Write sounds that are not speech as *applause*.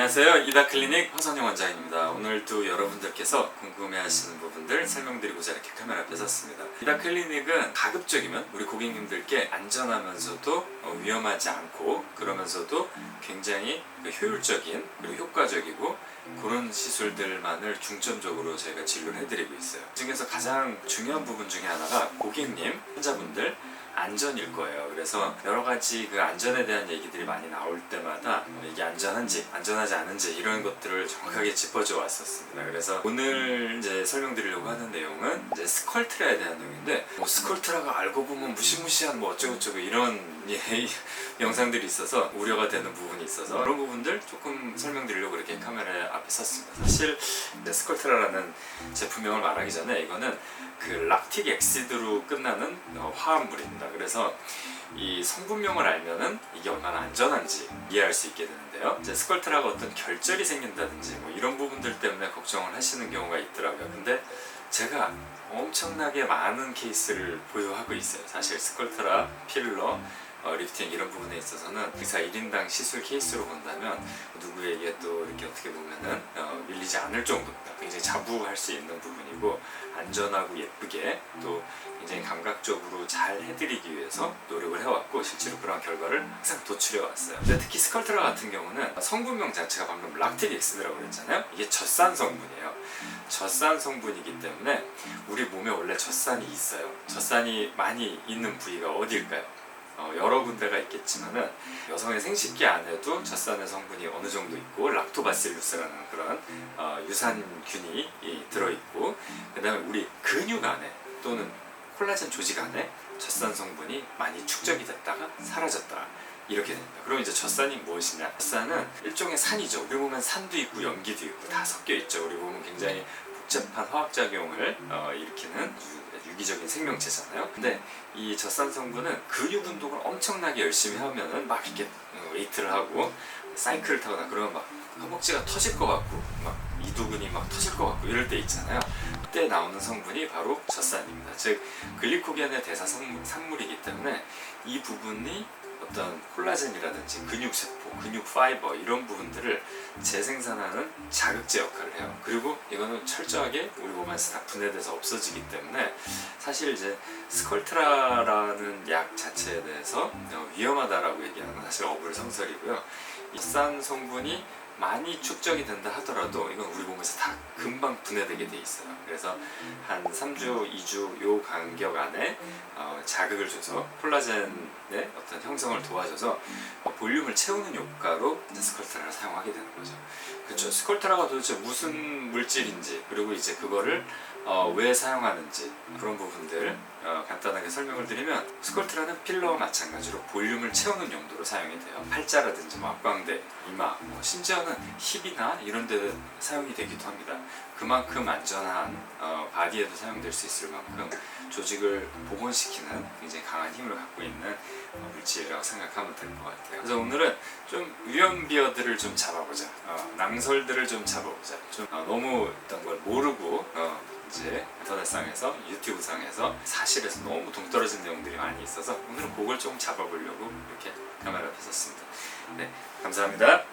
안녕하세요. 이다클리닉 황선영 원장입니다. 오늘도 여러분들께서 궁금해하시는 부분들 설명드리고자 이렇게 카메라 앞에 섰습니다. 이다클리닉은 가급적이면 우리 고객님들께 안전하면서도 어, 위험하지 않고 그러면서도 굉장히 그 효율적인 그리고 효과적이고 그런 시술들만을 중점적으로 저희가 진료를 해드리고 있어요. 그 중에서 가장 중요한 부분 중에 하나가 고객님, 환자분들 안전일 거예요. 그래서 여러 가지 그 안전에 대한 얘기들이 많이 나올 때마다 이게 안전한지 안전하지 않은지 이런 것들을 정확하게 짚어줘 왔었습니다. 그래서 오늘 이제 설명드리려고 하는 내용은 이제 스컬트라에 대한 내용인데 뭐 스컬트라가 알고 보면 무시무시한 뭐 어쩌고저쩌고 이런 *laughs* 예, 영상들이 있어서 우려가 되는 부분이 있어서 그런 부분들 조금 설명드리려고 이렇게 카메라 앞에 섰습니다. 사실 스컬트라라는 제품명을 말하기 전에 이거는 그 락틱 엑시드로 끝나는 어, 화합물입니다. 그래서 이 성분명을 알면은 이게 얼마나 안전한지 이해할 수 있게 되는데요. 이제 스컬트라가 어떤 결절이 생긴다든지 뭐 이런 부분들 때문에 걱정을 하시는 경우가 있더라고요. 근데 제가 엄청나게 많은 케이스를 보유하고 있어요. 사실 스컬트라, 필러, 어, 리프팅 이런 부분에 있어서는 의사 1인당 시술 케이스로 본다면 누구에게 또 이렇게 어떻게 보면은 어, 밀리지 않을 정도입니다. 굉장히 자부할 수 있는 부분이고 안전하고 예쁘게 또 굉장히 감각적으로 잘 해드리기 위해서 노력을 해왔고 실제로 그런 결과를 항상 도출해 왔어요. 근데 특히 스컬트라 같은 경우는 성분명 자체가 방금 락틱 엑스드라고 그랬잖아요. 이게 젖산 성분이에요. 젖산 성분이기 때문에 우리 몸에 원래 젖산이 있어요. 젖산이 많이 있는 부위가 어디일까요? 어, 여러 군데가 있겠지만은 여성의 생식기 안에도 젖산의 성분이 어느 정도 있고 락토바실루스라는 그런 어, 유산균이 이, 들어있고 그 다음에 우리 근육 안에 또는 콜라겐 조직 안에 젖산 성분이 많이 축적이 됐다가 사라졌다 이렇게 됩니다. 그럼 이제 젖산이 무엇이냐? 젖산은 일종의 산이죠. 우리 몸엔 산도 있고 염기도 있고 다 섞여 있죠. 우리 몸은 굉장히 복잡한 화학작용을 어, 일으키는 유- 유기적인 생명체잖아요. 근데 이 젖산 성분은 근육 운동을 엄청나게 열심히 하면은 막 이렇게 어, 웨이트를 하고 사이클을 타거나 그러면 막 허벅지가 터질 것 같고 막 이두근이 막 터질 것 같고 이럴 때 있잖아요. 그때 나오는 성분이 바로 젖산입니다. 즉 글리코겐의 대사 성- 산물 이기 때문에 이 부분이 어떤 콜라겐이라든지 근육세포, 근육 파이버 이런 부분들을 재생산하는 자극제 역할을 해요. 그리고 이거는 철저하게 우리 몸에서 다 분해돼서 없어지기 때문에 사실 이제 스컬트라라는 약 자체에 대해서 어, 위험하다라고 얘기하는 건 사실 어불성설이고요. 이산 성분이 많이 축적이 된다 하더라도 이건 우리 몸에서 다 금방 분해되게 돼 있어요. 그래서 한 3주, 2주 요 간격 안에 어, 자극을 줘서 콜라겐의 어떤 형성을 도와줘서 어, 볼륨을 채우는 효과로 스컬트라를 사용하게 되는 거죠. 그렇죠. 스컬트라가 도대체 무슨 물질인지 그리고 이제 그거를 어, 왜 사용하는지 그런 부분들 어, 간단하게 설명을 드리면 스컬트라는 필러와 마찬가지로 볼륨을 채우는 용도로 사용이 돼요. 팔자라든지 뭐 앞광대, 이마, 뭐 심지어는 힙이나 이런 데 사용이 되기도 합니다. 그만큼 안전한 어, 바디에도 사용될 수 있을 만큼 조직을 복원시키는 굉장히 강한 힘을 갖고 있는 어, 물질이라고 생각하면 될 것 같아요. 그래서 오늘은 좀 위험 비어들을 좀 잡아보자. 어, 낭설들을 좀 잡아보자. 좀 어, 너무 어떤 걸 모르고 어, 이제 인터넷상에서 유튜브상에서 사실에서 너무 동떨어진 내용들이 많이 있어서 오늘은 그걸 좀 잡아보려고 이렇게 카메라 앞에 섰습니다. 네, 감사합니다.